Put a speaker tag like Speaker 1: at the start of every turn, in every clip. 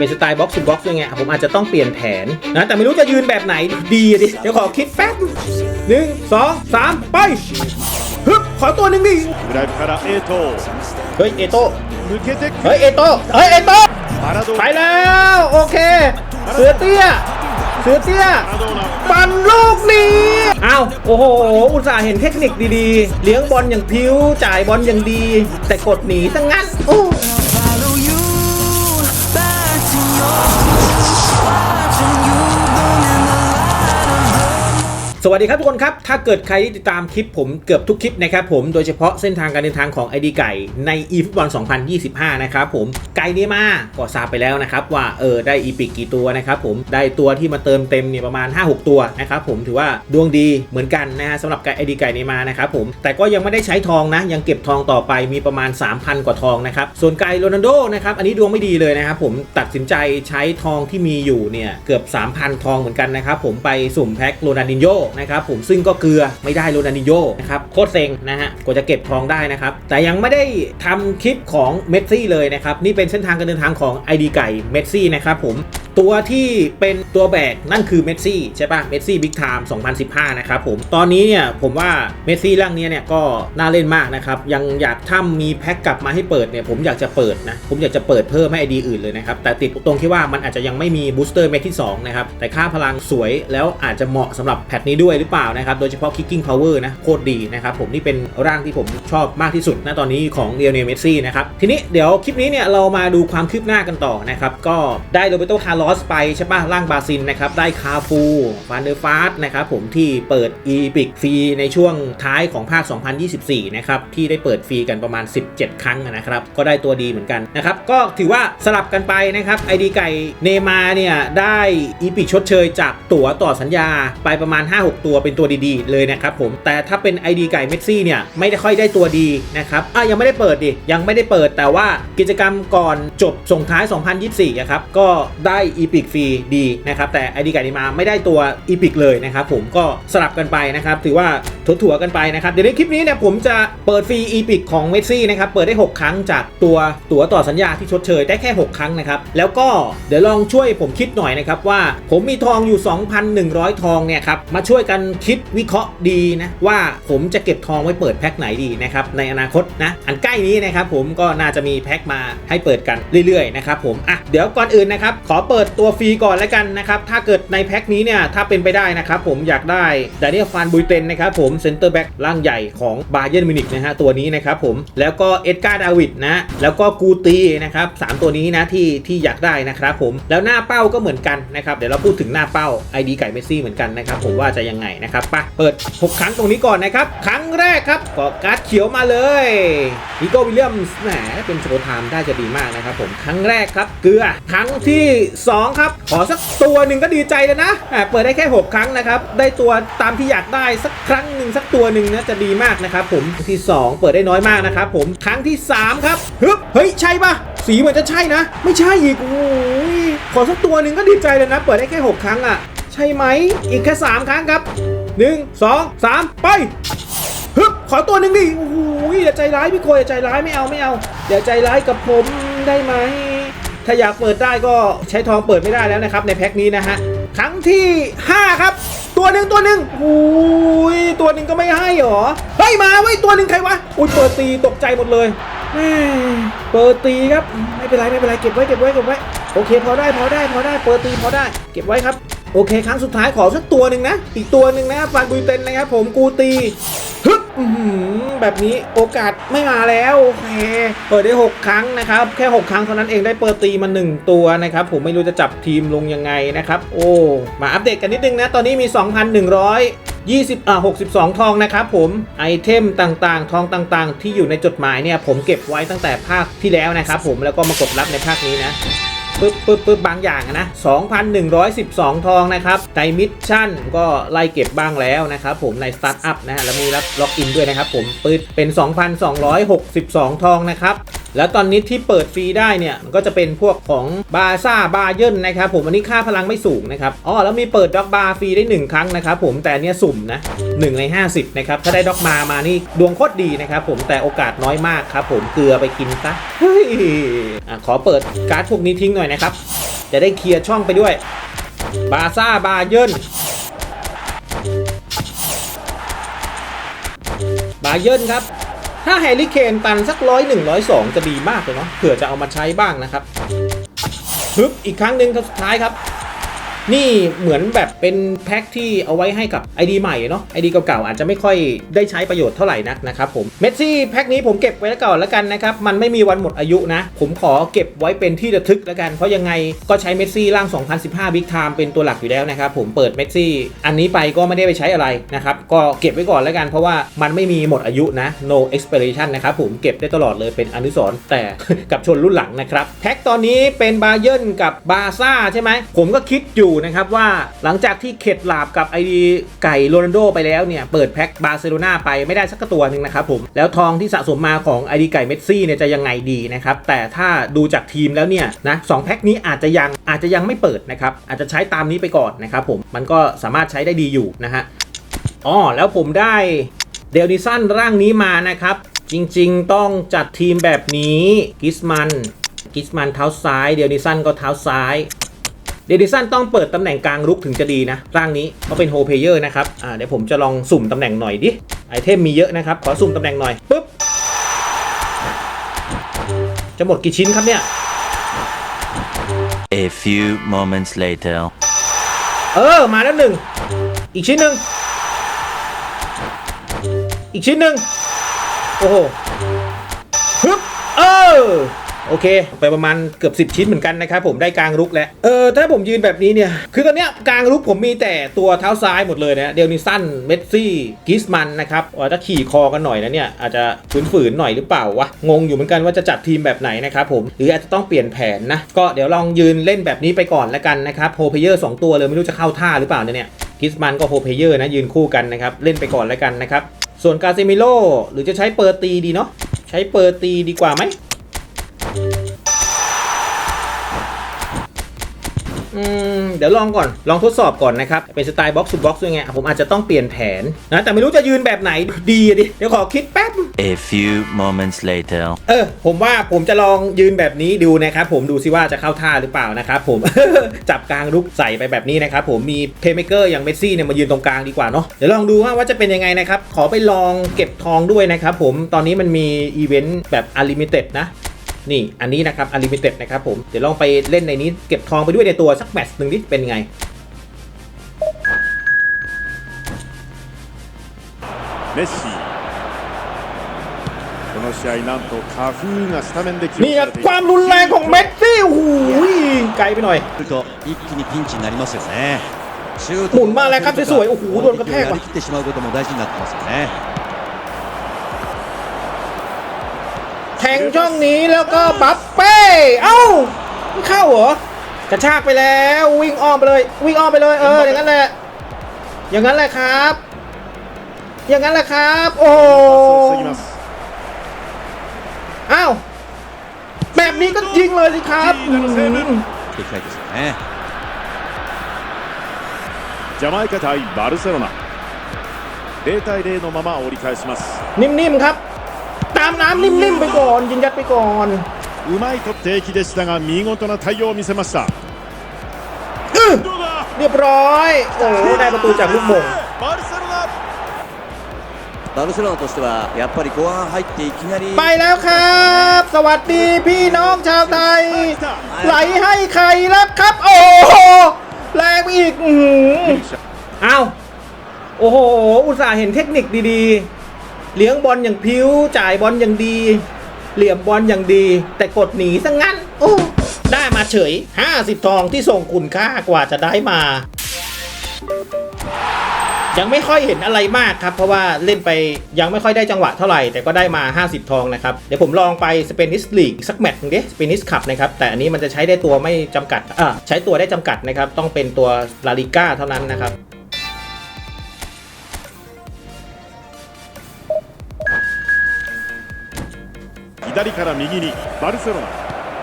Speaker 1: เป็นสไตล์บ็อกซ์บ็อกซ์ยังไงผมอาจจะต้องเปลี่ยนแผนนะแต่ไม่รู้จะยืนแบบไหนดีดิเดี๋ยวขอคิดแป๊บหนึ่งสองสามไปฮึบขอตัวหนึ่งดิเฮ้ยเอโต้เฮ้ยเอโต้เฮ้ยเอโต้ไปแล้วโอเค เสือเตี้ยเสือเตี้ยปั่นลูกนี้อ้าวโอ้โห อุตส่าห์เห็นเทคนิคดีๆ เลี้ยงบอลอย่างพิ้วจ่ายบอลอย่างดี แต่กดหนีซะงั้นโอ้ สวัสดีครับทุกคนครับ ถ้าเกิดใครติดตามคลิปผมเกือบทุกคลิปนะครับผมโดยเฉพาะเส้นทางการเดินทางของไอดีไก่ใน e ฟุตบอล2025 นะครับผมไก่นี้มาก็ทราบไปแล้วนะครับว่าเออได้อีพิกกี่ตัวนะครับผมได้ตัวที่มาเติมเต็มเนี่ยประมาณ 5-6 ตัวนะครับผมถือว่าดวงดีเหมือนกันนะฮะสำหรับไก่ไอดีไก่นี้มานะครับผมแต่ก็ยังไม่ได้ใช้ทองนะยังเก็บทองต่อไปมีประมาณ 3,000 กว่าทองนะครับส่วนไก่โรนัลโดนะครับอันนี้ดวงไม่ดีเลยนะครับผมตัดสินใจใช้ทองที่มีอยู่เนี่ยเกือบ 3,000 ทองเหมือนกันนะครับผมไปสุ่มแพ็คโรนัลดินโญนะครับผมซึ่งก็เกลือไม่ได้โรนัลดิโญนะครับโคตรเซ็งนะฮะกว่าจะเก็บทองได้นะครับ แต่ยังไม่ได้ทำคลิปของเมสซี่เลยนะครับ นี่เป็นเส้นทางการเดินทางของ ID ไก่เมสซี่นะครับผมตัวที่เป็นตัวแบกนั่นคือเมสซี่ใช่ปะเมสซี่บิ๊กไทม์2015 นะครับผมตอนนี้เนี่ยผมว่าเมสซี่ร่างเนี้ยเนี่ยก็น่าเล่นมากนะครับ ยังอยากถ้ามีแพ็กกลับมาให้เปิดเนี่ยผมอยากจะเปิดนะ ผมอยากจะเปิดเพิ่มให้ไอดีอื่นเลยนะครับ แต่ติดตรงที่ว่ามันอาจจะยังไม่มีบูสเตอร์เม็ดที่2นะครับแต่ค่าพลังสวยแล้วอาจจะเหมาะสำหรับแพทนี้ด้วยหรือเปล่านะครับ โดยเฉพาะ kicking power นะโคตรดีนะครับผมนี่เป็นร่างที่ผมชอบมากที่สุดณตอนนี้ของเ i ีย n เนลเมสซี่นะครับ ทีนี้เดี๋ยวคลิปนี้เนี่ยเรามาดูความคืบหน้ากันต่อนะครับ ก็ได้โรเบโตคาร์ลอสไปใช่ปะร่างบาซินนะครับได้คาฟูฟานเดอร์ฟาสนะครับผมที่เปิดอีพิกฟรีในช่วงท้ายของภาค 2024 นะครับที่ได้เปิดฟรีกันประมาณ 17 ครั้งนะครับก็ได้ตัวดีเหมือนกันนะครับก็ถือว่าสลับกันไปนะครับไอดีไก่เนมาเนี่ยได้อีพิกชดเชยจากตั๋วต่อสัญญาไปประมาณ6 ตัวเป็นตัวดีๆ เลยนะครับผมแต่ถ้าเป็น ID ไก่เมสซี่เนี่ยไม่ได้ค่อยได้ตัวดีนะครับอะยังไม่ได้เปิดดิยังไม่ได้เปิดแต่ว่ากิจกรรมก่อนจบส่งท้าย 2024อะครับก็ได้อีพิกฟรีดีนะครับแต่ ID ไก่นีมาไม่ได้ตัวอีพิกเลยนะครับผมก็สลับกันไปนะครับถือว่าถั่วๆกันไปนะครับเดี๋ยวในคลิปนี้เนี่ยผมจะเปิดฟรีอีพิกของเมสซี่นะครับเปิดได้ 6 ครั้งจากตัวตั๋วต่อสัญญาที่ชดเชยได้แค่ 6 ครั้งนะครับแล้วก็เดี๋ยวลองช่วยผมคิดหน่อยนะครับว่าผมมีทองอยู่ 2,100 ทองเนี่ยครับมาช่วยกันคิดวิเคราะห์ดีนะว่าผมจะเก็บทองไว้เปิดแพ็คไหนดีนะครับในอนาคตนะอันใกล้นี้นะครับผมก็น่าจะมีแพ็คมาให้เปิดกันเรื่อยๆนะครับผมอะเดี๋ยวก่อนอื่นนะครับขอเปิดตัวฟรีก่อนแล้วกันนะครับถ้าเกิดในแพ็คนี้เนี่ยถ้าเป็นไปได้นะครับผมอยากได้ดานิเอลฟานบุยเตนนะครับผมเซนเตอร์แบ็กร่างใหญ่ของบาเยนมินิกนะฮะตัวนี้นะครับผมแล้วก็เอ็ดการ์ดาวิดนะแล้วก็กูตีนะครับสามตัวนี้นะที่ที่อยากได้นะครับผมแล้วหน้าเป้าก็เหมือนกันนะครับเดี๋ยวเราพูดถึงหน้าเป้า ID ไก่เมซี่เหมือนกันนะครับผมว่าจะยังไงนะครับไปเปิด 6 ครั้งตรงนี้ก่อนนะครับ ครั้งแรกครับก็การ์ดเขียวมาเลยอีโก้วิลเลียมแหมเป็นโชว์ไทม์ได้จะดีมากนะครับผมครั้งแรกครับ เกลือครั้งที่ 2 ครับ ขอสักตัวหนึ่งก็ดีใจแล้วนะแหมเปิดได้แค่ 6 ครั้งนะครับได้ตัวตามที่อยากได้สักครั้งหนึ่งสักตัวหนึ่งนะจะดีมากนะครับผมที่ 2 เปิดได้น้อยมากนะครับผมครั้งที่ 3 ครับฮึบเฮ้ยใช่ปะสีเหมือนจะใช่นะ ไม่ใช่อีกโอ้ยขอสักตัวหนึ่งก็ดีใจแล้วนะ เปิดได้แค่ 6 ครั้งอะใช่ไหม อีกแค่3ครั้งครับหนึ่งสองสามไปฮึบขอตัวหนึ่งดิโอ้โหอย่าใจร้ายพี่โคอย่าใจร้ายไม่เอาไม่เอาอย่าใจร้ายกับผมได้ไหมถ้าอยากเปิดได้ก็ใช้ทองเปิดไม่ได้แล้วนะครับ ในแพ็คนี้นะฮะครั้งที่ 5 ครับ ตัวหนึ่งตัวหนึ่งโอ้ยตัวหนึ่งก็ไม่ให้หรอเฮ้ยมาไว้ตัวหนึ่งใครวะอุ้ยเปิดตีตกใจหมดเลยเปิดตีครับไม่เป็นไรไม่เป็นไรเก็บไว้เก็บไว้เก็บไว้โอเคพอได้พอได้พอได้เปิดตีพอได้ เก็บไว้ครับ โอเคครั้งสุดท้ายขอสักตัวหนึ่งนะ อีกตัวหนึ่งนะฟานบุยเตนนะครับผมกูตีฮึบแบบนี้โอกาสไม่มาแล้วโอเคเปิดได้ 6 ครั้งนะครับ แค่ 6 ครั้งเท่านั้นเองได้เปิดตีมา 1 ตัวนะครับ ผมไม่รู้จะจับทีมลงยังไงนะครับ โอ้มาอัปเดตกันนิดนึงนะ ตอนนี้มี 2,100 20อ่า62 ทองนะครับผมไอเทมต่างๆ ทองต่างๆ ที่อยู่ในจดหมายเนี่ยผมเก็บไว้ตั้งแต่ภาคที่แล้วนะครับผมแล้วก็มากดรับในภาคนี้นะ ปึ๊บปึ๊บปึ๊บบางอย่างอะนะ 2,112 ทองนะครับในมิชชั่นก็ไล่เก็บบ้างแล้วนะครับผมในสตาร์ทอัพนะฮะแล้วมีรับล็อกอินด้วยนะครับผมปึ๊บเป็น 2,262 ทองนะครับ แล้วตอนนี้ที่เปิดฟรีได้เนี่ยก็จะเป็นพวกของบาซ่าบาเยินนะครับผมอันนี้ค่าพลังไม่สูงนะครับอ๋อแล้วมีเปิดด็อกบาฟรีได้ 1 ครั้งนะครับผมแต่เนี้ยสุ่มนะ1ใน 50นะครับถ้าได้ด็อกมามานี่ดวงโคตรดีนะครับผมแต่โอกาสน้อยมากครับผมเกลือไปกินซะเฮ้ยอะขอเปิดการ์ดพวกนี้ทิ้งหน่อยนะครับจะได้เคลียร์ช่องไปด้วยบาซ่าบาเยิร์นบาเยิร์นครับ ถ้าแฮร์รี่เคนตันสักร้อยหนึ่งร้อยสองจะดีมากเลยเนาะเผื่อจะเอามาใช้บ้างนะครับฮึบอีกครั้งหนึ่งครับสุดท้ายครับ นี่เหมือนแบบเป็นแพ็คที่เอาไว้ให้กับ ID ใหม่เนาะ ID เก่าๆอาจจะไม่ค่อยได้ใช้ประโยชน์เท่าไหร่นักนะครับผม เมสซี่แพ็คนี้ผมเก็บไว้แล้วก่อนแล้วกันนะครับ มันไม่มีวันหมดอายุนะ ผมขอเก็บไว้เป็นที่ระทึกแล้วกัน เพราะยังไงก็ใช้เมสซี่ร่าง 2015 Big Time เป็นตัวหลักอยู่แล้วนะครับผมเปิดเมสซี่อันนี้ไปก็ไม่ได้ไปใช้อะไรนะครับ ก็เก็บไว้ก่อนแล้วกัน เพราะว่ามันไม่มีหมดอายุนะ no expiration นะครับผมเก็บได้ตลอดเลยเป็นอนุสรณ์แต่กับชนรุ่นหลังนะครับแพ็คตอนนี้เป็นบาเยิร์นกับบาซ่าใช่ไหมผมก็คิดอยู่นะครับว่าหลังจากที่เข็ดหลาบกับไอดีไก่โรนัลโดไปแล้วเนี่ยเปิดแพ็คบาร์เซโลนาไปไม่ได้สักตัวหนึ่งนะครับผมแล้วทองที่สะสมมาของไอดีไก่เมสซี่เนี่ยจะยังไงดีนะครับแต่ถ้าดูจากทีมแล้วเนี่ยนะสองแพ็คนี้อาจจะยังอาจจะยังไม่เปิดนะครับอาจจะใช้ตามนี้ไปก่อนนะครับผมมันก็สามารถใช้ได้ดีอยู่นะฮะอ๋อแล้วผมได้เดลนิสันร่างนี้มานะครับ จริงๆต้องจัดทีมแบบนี้กิสมันกิสมันเท้าซ้าย เดลนิสันก็เท้าซ้าย เดดิสันต้องเปิดตำแหน่งกลางรุกถึงจะดีนะ ร่างนี้เขาเป็นโฮเพเยอร์นะครับอ่าเดี๋ยวผมจะลองสุ่มตำแหน่งหน่อยดิ ไอเทมมีเยอะนะครับ ขอสุ่มตำแหน่งหน่อยปุ๊บ จะหมดกี่ชิ้นครับเนี่ย
Speaker 2: A few moments later.
Speaker 1: เออ มาแล้วหนึ่ง อีกชิ้นหนึ่ง อีกชิ้นหนึ่ง โอ้โหฮึบเออ โอเค ไปประมาณเกือบ 10 ชิ้นเหมือนกันนะครับผมได้กลางรุกแล้วเออถ้าผมยืนแบบนี้เนี่ยคือตอนเนี้ยกลางรุกผมมีแต่ตัวเท้าซ้ายหมดเลยนะเดลนิสันเมสซี่กิสมันนะครับว่าถ้าขี่คอกันหน่อยนะเนี่ยอาจจะฝืนๆหน่อยหรือเปล่าวะงงอยู่เหมือนกันว่าจะจัดทีมแบบไหนนะครับผมหรืออาจจะต้องเปลี่ยนแผนนะก็เดี๋ยวลองยืนเล่นแบบนี้ไปก่อนแล้วกันนะครับโฮเพเยอร์สตัวเลยไม่รู้จะเข้าท่าหรือเปล่าเนี่ยกิสมันก็โฮเพเยอร์นะยืนคู่กันนะครับเล่นไปก่อนแล้วกันนะครับส่วนกาเซมิโลหรือจะใช้เปอร์ตีดีเนาะใช้เปอร์ตีดีกว่าไหม อืมเดี๋ยวลองก่อนลองทดสอบก่อนนะครับเป็นสไตล์บ็อกซ์ o บ็อกซ์ด้วยไงผมอาจจะต้องเปลี่ยนแผนนะแต่ไม่รู้จะยืนแบบไหนดีอะดิเดี๋ยวขอคิดแป๊บ
Speaker 2: A few moments later.
Speaker 1: เออผมว่าผมจะลองยืนแบบนี้ดูนะครับผมดูซิว่าจะเข้าท่าหรือเปล่านะครับผม จับกลางลุกใส่ไปแบบนี้นะครับผมมีเพย์เมเกอร์อย่างเมสซี่เนี่ยมายืนตรงกลางดีกว่าเนาะเดี๋ยวลองดูว่าว่าจะเป็นยังไงนะครับขอไปลองเก็บทองด้วยนะครับผมตอนนี้มันมีอีเวนต์แบบอ n l ลิมิเต็ดนะ นี่อันนี้นะครับอลิมิเต็ดนะครับผมเดี๋ยวลองไปเล่นในนี้เก็บทองไปด้วยในตัวสักแมตช์หนึ่งนิดเป็นไง
Speaker 3: เมสซี่
Speaker 1: นี่ความรุนแรงของเมสซี่โอ้โไกลไปหน่อยหมุนมาแล้วครับสวยๆโอ้โหโดนกระแทกว่ะ แทงช่องนี้แล้วก็บัฟเป้ เอ้าไม่เข้าเหรอ กระชากไปแล้ววิ่งอ้อมไปเลย วิ่งอ้อมไปเลย เออ อย่างนั้นแหละ อย่างนั้นแหละครับ อย่างนั้นแหละครับ โอ้โห
Speaker 3: パスを防ぎます
Speaker 1: อ้าวแบบนี้ก็ยิงเลยสิครับอืม
Speaker 4: できたいですよね
Speaker 3: ジャマイカ対バルセロナ0対0のまま折り返します
Speaker 1: นิ่มๆครับ ตามน้ำนิ่มๆไปก่อน ยิงยัดไปก่อน
Speaker 3: うまいと敵でしたが見事な対応を見せました
Speaker 1: อื้อ
Speaker 3: どうだ
Speaker 1: เรียบร้อย โอ้โหได้ประตูจากลูกโมง
Speaker 3: バルセロナ
Speaker 4: バルセロナとしてはやっぱり後半入っていきなり
Speaker 1: ไปแล้วครับ สวัสดีพี่น้องชาวไทย ไหลให้ใครแล้วครับ โอ้โหแรงไปอีกอื้อหืออ้าวโอ้โห อุตส่าห์เห็นเทคนิคดีๆ เลี้ยงบอลอย่างพิ้ว จ่ายบอลอย่างดี เหลี่ยมบอลอย่างดี แต่กดหนีซะงั้น โอ้ได้มาเฉย 50 ทองที่ส่งคุณค่ากว่าจะได้มา ยังไม่ค่อยเห็นอะไรมากครับ เพราะว่าเล่นไปยังไม่ค่อยได้จังหวะเท่าไหร่ แต่ก็ได้มา 50 ทองนะครับ เดี๋ยวผมลองไปสเปนิสลีกสักแมตช์นึงดิสเปนิสคัพนะครับ แต่อันนี้มันจะใช้ได้ตัวไม่จำกัดอ่าใช้ตัวได้จำกัดนะครับ ต้องเป็นตัวลาลิก้าเท่านั้นนะครับ
Speaker 3: から右にバルセロナ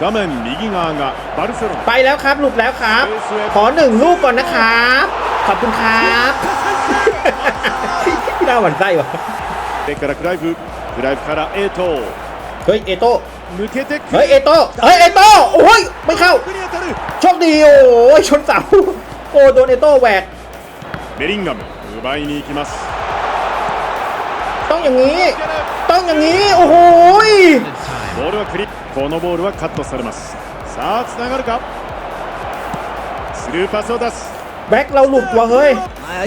Speaker 3: 画面右側がバルセロナ
Speaker 1: ไปแล้วครับ หลุดแล้วครับ ขอหนึ่งลูกก่อนนะครับ ขอบคุณครับที่น่าหวั่นไส้วะ
Speaker 3: そกからクライフクライフからエイト
Speaker 1: เฮ้ย เอโต้
Speaker 3: 抜けてく
Speaker 1: เฮ้ย เอโต้เฮ้ย เอโต้โอ้ย ไม่เข้าโชคดี โอ้ย ชนเสาโอ้โดนเอโต้แหวก
Speaker 3: เมริงกัリンガム奪いに行きます
Speaker 1: ต้องอย่างนี้ ต้องอย่างนี้ โอ้โห
Speaker 3: ールはクリこのボールはカットされますさあつながるかスルーパスを出す
Speaker 1: แบ็คเราหลุดว่ะเฮ้ย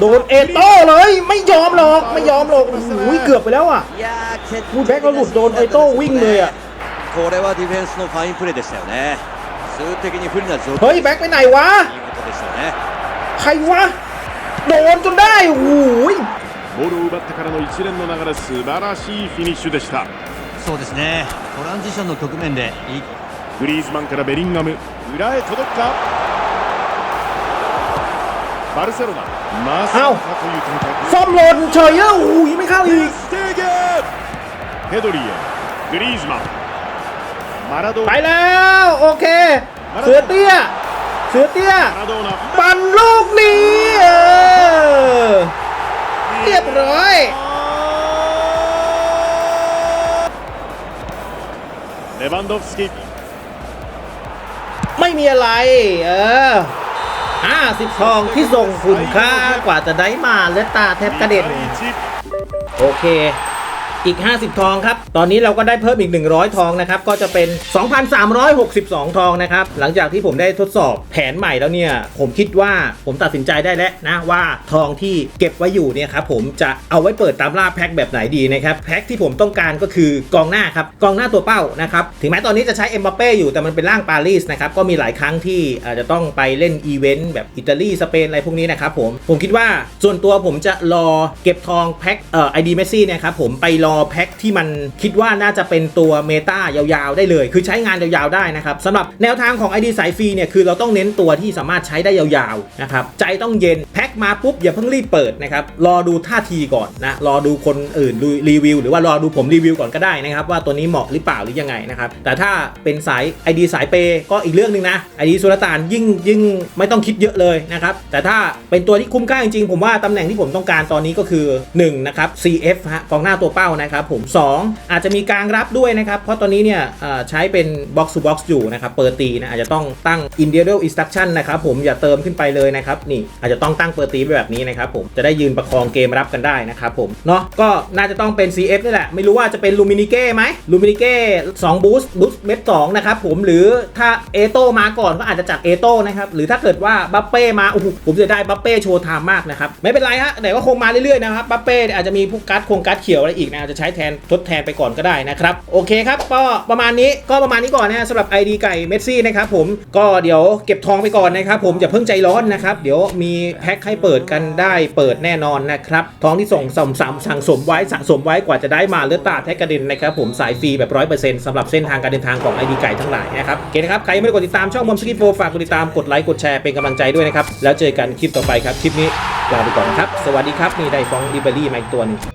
Speaker 1: โดนเอโต้เลย ไม่ยอมหรอก ไม่ยอมหรอกโอ้โหเกือบไปแล้วอ่ะ
Speaker 4: いやー決
Speaker 1: พูดแบ็คเราหลุดโดนเอโต้วิ่งเลยอ่ะ
Speaker 4: これはディフェンスのファインプレーでしたよね数的に不利な状況
Speaker 1: เฮ้ย แบ็คไปไหนวะ
Speaker 4: いいことでしたよね
Speaker 1: ใครวะ โดนจนได้ โอ้โหย
Speaker 3: ボールを奪ってからの一連の流れ素晴らしいフィニッシュでした
Speaker 5: そうですねトランジションの局面でいい
Speaker 3: グリーズマンからベリンガム裏へ届くかバルセロナまさかという展
Speaker 1: ซ่อมหล่นเฉยอะโอ้ยไม่เข้าอีก
Speaker 3: 開ステーゲペドリへグリーズマンマラドー
Speaker 1: ไป
Speaker 3: ナ
Speaker 1: แล้ว โอเค เสือเตี้ย เสือเตี้ย
Speaker 3: マラドーナ
Speaker 1: ปั่นลูกนี้เออ เรียบร้อย
Speaker 3: บันดฟสกิ
Speaker 1: ไม่มีอะไร เออห้าสิบทองที่ส่งคุณค่ากว่าจะได้มาและตาแทบกระเด็น โอเค อีก 50 ทองครับ ตอนนี้เราก็ได้เพิ่มอีก 100 ทองนะครับ ก็จะเป็น 2,362 ทองนะครับ หลังจากที่ผมได้ทดสอบแผนใหม่แล้วเนี่ย ผมคิดว่าผมตัดสินใจได้แล้วนะว่าทองที่เก็บไว้อยู่เนี่ยครับผมจะเอาไว้เปิดตามล่าแพ็คแบบไหนดีนะครับแพ็คที่ผมต้องการก็คือกองหน้าครับกองหน้าตัวเป้านะครับถึงแม้ตอนนี้จะใช้เอ็มบัปเป้อยู่แต่มันเป็นร่างปารีสนะครับก็มีหลายครั้งที่อาจจะต้องไปเล่นอีเวนต์แบบอิตาลีสเปนอะไรพวกนี้นะครับผมผมคิดว่าส่วนตัวผมจะรอเก็บทองแพ็คเอ่อไอดีเมสซี่เนี่ยครับผมไปรอแพ็คที่มันคิดว่าน่าจะเป็นตัวเมตายาวๆได้เลย คือใช้งานยาวๆได้นะครับสำหรับแนวทางของ ID สายฟรีเนี่ยคือเราต้องเน้นตัวที่สามารถใช้ได้ยาวๆนะครับใจต้องเย็นแพ็คมาปุ๊บอย่าเพิ่งรีบเปิดนะครับรอดูท่าทีก่อนนะรอดูคนอื่นดูรีวิว หรือว่ารอดูผมรีวิวก่อนก็ได้นะครับว่าตัวนี้เหมาะหรือเปล่าหรือยังไงนะครับแต่ถ้าเป็นสาย ID สายเปย์ก็อีกเรื่องหนึ่งนะ ID สุลต่านยิ่งยิ่งไม่ต้องคิดเยอะเลยนะครับแต่ถ้าเป็นตัวที่คุ้มค่าจริงๆผมว่าตำแหน่งที่ผมต้องการตอนนี้ก็คือ1นะครับ CF ฮะกองหน้าตัวเป้านะครับผม 2 อาจจะมีกลางรับด้วยนะครับ เพราะตอนนี้เนี่ยใช้เป็น box to box อยู่นะครับเปิดตีนะอาจจะต้องตั้ง individual instruction นะครับผมอย่าเติมขึ้นไปเลยนะครับนี่อาจจะต้องตั้งเปิดตีแบบนี้นะครับผมจะได้ยืนประคองเกมรับกันได้นะครับผมเนาะก็น่าจะต้องเป็น CF นี่แหละไม่รู้ว่าจะเป็นลูมินิเก้ไหมลูมินิเก้2บูสต์บูสต์เม็ด2นะครับผมหรือถ้าเอโต้มาก่อนก็อาจจะจัดเอโต้นะครับหรือถ้าเกิดว่าบัปเป้มาโอ้โหผมจะได้บัปเป้โชว์ไทม์มากนะครับไม่เป็นไรฮะแต่ว่าคงมาเรื่อยๆนะครับบัปเป้อาจจะมีพวกการ์ดคงการ์ดเขียวอะไรอีกนะจะใช้แทนทดแทนไปก่อนก็ได้นะครับโอเคครับก็ประมาณนี้ก็ประมาณนี้ก่อนนะสำหรับ ID ไก่เมสซี่นะครับผมก็เดี๋ยวเก็บทองไปก่อนนะครับผมอย่าเพิ่งใจร้อนนะครับเดี๋ยวมีแพ็คให้เปิดกันได้เปิดแน่นอนนะครับทองที่ส่งสมสามสั่งสมไว้สะสมไว้กว่าจะได้มาเลือดตาแท็กกระเด็นนะครับผมสายฟรีแบบร้อยเปอร์เซ็นต์สำหรับเส้นทางการเดินทางของ ID ไก่ทั้งหลายนะครับโอเคนะครับใครไม่ได้กดติดตามช่องมอมสกิปโฟฝากกดติดตามกดไลค์กดแชร์เป็นกำลังใจด้วยนะครับแล้วเจอกันคลิปต่อไปครับคลิปนี้ลาไปก่อนครับ สวัสดีครับ นี่ได้ฟองดิเบอรี่มาอีกตัวนึง